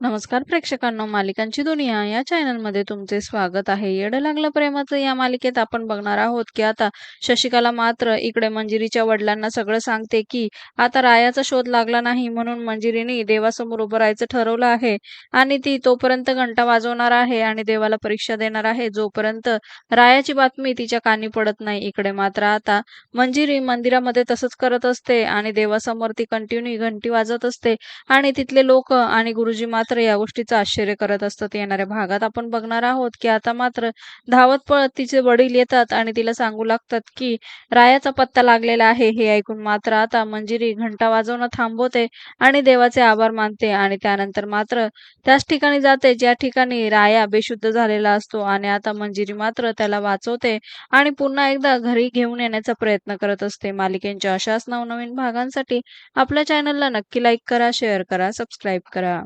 नमस्कार प्रेक्षकांनो मालिकांची दुनिया या चॅनलमध्ये तुमचे स्वागत आहे. येड लागलं प्रेमाचं या मालिकेत आपण बघणार आहोत की आता शशिकाला मात्र इकडे मंजिरीच्या वडिलांना सगळं सांगते की आता रायाचा शोध लागला नाही म्हणून मंजिरीने देवासमोर उभं राहायचं ठरवलं आहे आणि ती तोपर्यंत घंटा वाजवणार आहे आणि देवाला परीक्षा देणार आहे. जोपर्यंत रायाची बातमी तिच्या कानी पडत नाही इकडे मात्र आता मंजिरी मंदिरामध्ये तसंच करत असते आणि देवासमोर ती कंटिन्यू घंटी वाजत असते आणि तिथले लोक आणि गुरुजी मात्र या गोष्टीचं आश्चर्य करत असतात येणाऱ्या भागात. आपण बघणार आहोत की आता मात्र धावत पळत तिचे वडील येतात आणि तिला सांगू लागतात की रायाचा पत्ता लागलेला आहे हे ऐकून मात्र आता मंजिरी घंटा वाजवणं थांबवते आणि देवाचे आभार मानते आणि त्यानंतर मात्र त्याच ठिकाणी जाते ज्या ठिकाणी राया बेशुद्ध झालेला असतो आणि आता मंजिरी मात्र त्याला वाचवते आणि पुन्हा एकदा घरी घेऊन येण्याचा प्रयत्न करत असते. मालिकेच्या अशाच नवनवीन भागांसाठी आपल्या चॅनलला नक्की लाईक करा शेअर करा सबस्क्राईब करा.